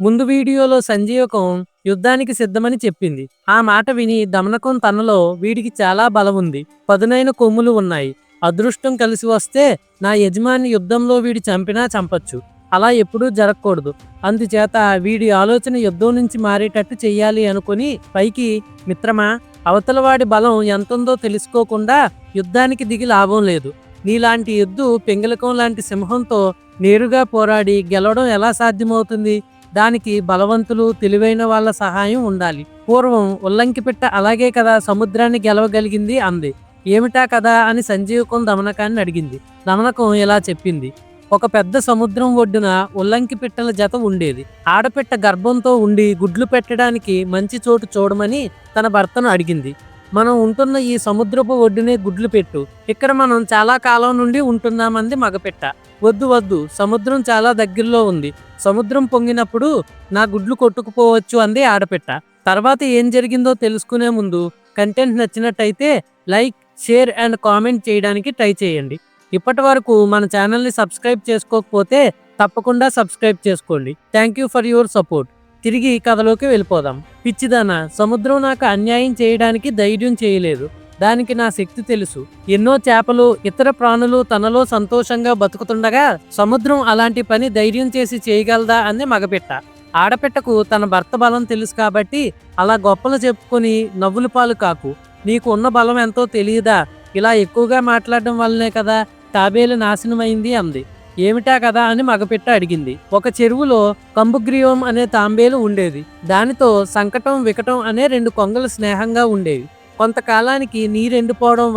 ముందు వీడియోలో సంజీవకం యుద్ధానికి సిద్ధమని చెప్పింది. ఆ మాట విని దమనకం తనలో వీడికి చాలా బలం ఉంది. పదునైన కొమ్ములు ఉన్నాయి. అదృష్టం కలిసి వస్తే నా యజమాని యుద్ధంలో వీడి చంపినా చంపచ్చు. అలా ఎప్పుడూ జరగకూడదు. అందుచేత వీడి ఆలోచన యుద్ధం నుంచి మారేటట్టు చెయ్యాలి అనుకుని పైకి మిత్రమా అవతలవాడి బలం ఎంతుందో తెలుసుకోకుండా యుద్ధానికి దిగి లాభం లేదు. నీలాంటి ఎద్దు పింగళకం లాంటి సింహంతో నేరుగా పోరాడి గెలవడం ఎలా సాధ్యమవుతుంది? దానికి బలవంతులు తెలివైన వాళ్ళ సహాయం ఉండాలి. పూర్వం ఉల్లంకి పిట్ట అలాగే కదా సముద్రాన్ని గెలవగలిగింది అంది. ఏమిటా కదా అని సంజీవకం దమనకాన్ని అడిగింది. దమనకం ఇలా చెప్పింది. ఒక పెద్ద సముద్రం ఒడ్డున ఉల్లంకి పిట్టల జత ఉండేది. ఆడపిట్ట గర్భంతో ఉండి గుడ్లు పెట్టడానికి మంచి చోటు చూడమని తన భర్తను అడిగింది. మనం ఉంటున్న ఈ సముద్రపు ఒడ్డునే గుడ్లు పెట్టు. ఇక్కడ మనం చాలా కాలం నుండి ఉంటున్నామంది మగపిట్ట. వద్దు వద్దు సముద్రం చాలా దగ్గరలో ఉంది. సముద్రం పొంగినప్పుడు నా గుడ్లు కొట్టుకుపోవచ్చు అంది ఆడపిట్ట. తర్వాత ఏం జరిగిందో తెలుసుకునే ముందు కంటెంట్ నచ్చినట్టయితే లైక్ షేర్ అండ్ కామెంట్ చేయడానికి ట్రై చేయండి. ఇప్పటి వరకు మన ఛానల్ని సబ్స్క్రైబ్ చేసుకోకపోతే తప్పకుండా సబ్స్క్రైబ్ చేసుకోండి. Thank you for your support. తిరిగి కథలోకి వెళ్ళిపోదాం. పిచ్చిదానా సముద్రం నాకు అన్యాయం చేయడానికి ధైర్యం చేయలేదు. దానికి నా శక్తి తెలుసు. ఎన్నో చేపలు ఇతర ప్రాణులు తనలో సంతోషంగా బతుకుతుండగా సముద్రం అలాంటి పని ధైర్యం చేసి చేయగలదా అని మగపిట్ట. ఆడపిట్టకు తన భర్త బలం తెలుసు కాబట్టి అలా గొప్పలు చెప్పుకొని నవ్వులు పాలు కాకు. నీకు ఉన్న బలం ఎంతో తెలియదా? ఇలా ఎక్కువగా మాట్లాడడం వల్లనే కదా తాబేలు నాశనమైంది అంది. ఏమిటా కదా అని మగపిట్ట అడిగింది. ఒక చెరువులో కంబుగ్రీవం అనే తాంబేలు ఉండేది. దానితో సంకటం వికటం అనే రెండు కొంగలు స్నేహంగా ఉండేవి. కొంతకాలానికి నీరు ఎండిపోవడం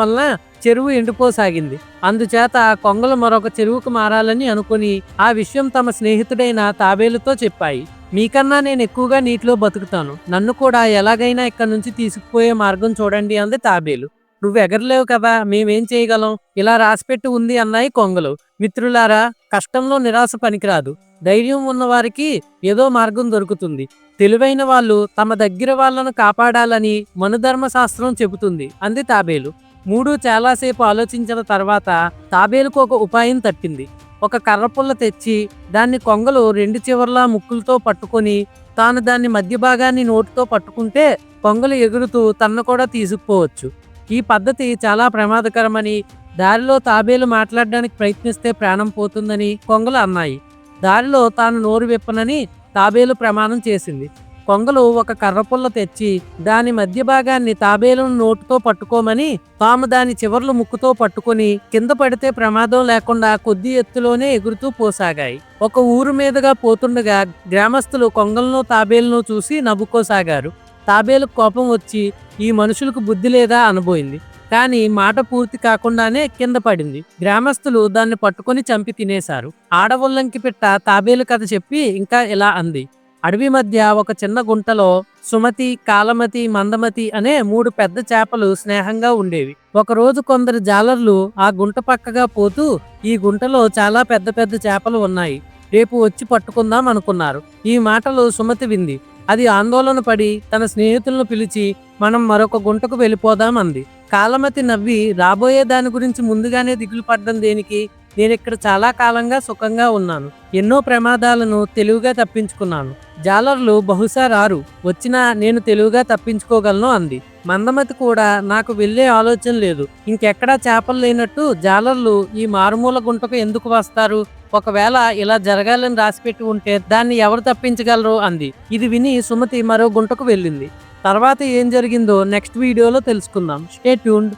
చెరువు ఎండిపోసాగింది. అందుచేత ఆ కొంగలు మరొక చెరువుకు మారాలని అనుకుని ఆ విషయం తమ స్నేహితుడైన తాబేలుతో చెప్పాయి. మీకన్నా నేను ఎక్కువగా నీటిలో బతుకుతాను. నన్ను కూడా ఎలాగైనా ఇక్కడి నుంచి తీసుకుపోయే మార్గం చూడండి అంది తాబేలు. నువ్వు ఎగరలేవు కదా మేమేం చేయగలం? ఇలా రాసిపెట్టి ఉంది అన్నాయి కొంగలు. మిత్రులారా కష్టంలో నిరాశ పనికిరాదు. ధైర్యం ఉన్నవారికి ఏదో మార్గం దొరుకుతుంది. తెలివైన వాళ్ళు తమ దగ్గర వాళ్ళను కాపాడాలని మనుధర్మ శాస్త్రం చెబుతుంది. అంది తాబేలు. మూడు చాలాసేపు ఆలోచించిన తర్వాత తాబేలుకు ఒక ఉపాయం తట్టింది. ఒక కర్రపుల్ల తెచ్చి దాన్ని కొంగలు రెండు చివర్లా ముక్కులతో పట్టుకొని తాను దాన్ని మధ్య భాగాన్ని నోటితో పట్టుకుంటే కొంగలు ఎగురుతూ తన్ను కూడా తీసుకుపోవచ్చు. ఈ పద్ధతి చాలా ప్రమాదకరమని దారిలో తాబేలు మాట్లాడడానికి ప్రయత్నిస్తే ప్రాణం పోతుందని కొంగలు అన్నాయి. దారిలో తాను నోరు విప్పనని తాబేలు ప్రమాణం చేసింది. కొంగలు ఒక కర్రపుల్ల తెచ్చి దాని మధ్య భాగాన్ని తాబేలును నోటుతో పట్టుకోమని తాము దాని చివర్లు ముక్కుతో పట్టుకొని కింద పడితే ప్రమాదం లేకుండా కొద్ది ఎత్తులోనే ఎగురుతూ పోసాగాయి. ఒక ఊరు మీదుగా పోతుండగా గ్రామస్తులు కొంగలను తాబేలును చూసి నవ్వుకోసాగారు. తాబేలకు కోపం వచ్చి ఈ మనుషులకు బుద్ధి లేదా? అనబోయింది. కానీ మాట పూర్తి కాకుండానే కింద పడింది. గ్రామస్తులు దాన్ని పట్టుకొని చంపి తినేశారు. ఆడవుల్లంకి పిట్ట తాబేలు కథ చెప్పి ఇంకా ఇలా అంది. అడవి మధ్య ఒక చిన్న గుంటలో సుమతి కాలమతి మందమతి అనే మూడు పెద్ద చేపలు స్నేహంగా ఉండేవి. ఒకరోజు కొందరు జాలర్లు ఆ గుంట పక్కగా పోతూ ఈ గుంటలో చాలా పెద్ద పెద్ద చేపలు ఉన్నాయి. రేపు వచ్చి పట్టుకుందాం అనుకున్నారు. ఈ మాటలు సుమతి వింది. అది ఆందోళన పడి తన స్నేహితులను పిలిచి మనం మరొక గుంటకు వెళ్ళిపోదాం అంది కాలమతి నవ్వి రాబోయే దాని గురించి ముందుగానే దిగులు పడ్డం దేనికి? నేను ఇక్కడ చాలా కాలంగా సుఖంగా ఉన్నాను. ఎన్నో ప్రమాదాలను తెలివిగా తప్పించుకున్నాను. జాలర్లు బహుశా రారు. వచ్చినా నేను తెలివిగా తప్పించుకోగలను అంది. మందమతి కూడా నాకు వెళ్ళే ఆలోచన లేదు. ఇంకెక్కడా చేపలు లేనట్టు జాలర్లు ఈ మారుమూల గుంటకు ఎందుకు వస్తారు? ఒకవేళ ఇలా జరగాలని రాసిపెట్టి ఉంటే దాన్ని ఎవరు తప్పించగలరు? అంది. ఇది విని సుమతి మరో గుంటకు వెళ్ళింది. తర్వాత ఏం జరిగిందో నెక్స్ట్ వీడియోలో తెలుసుకుందాం. Stay tuned.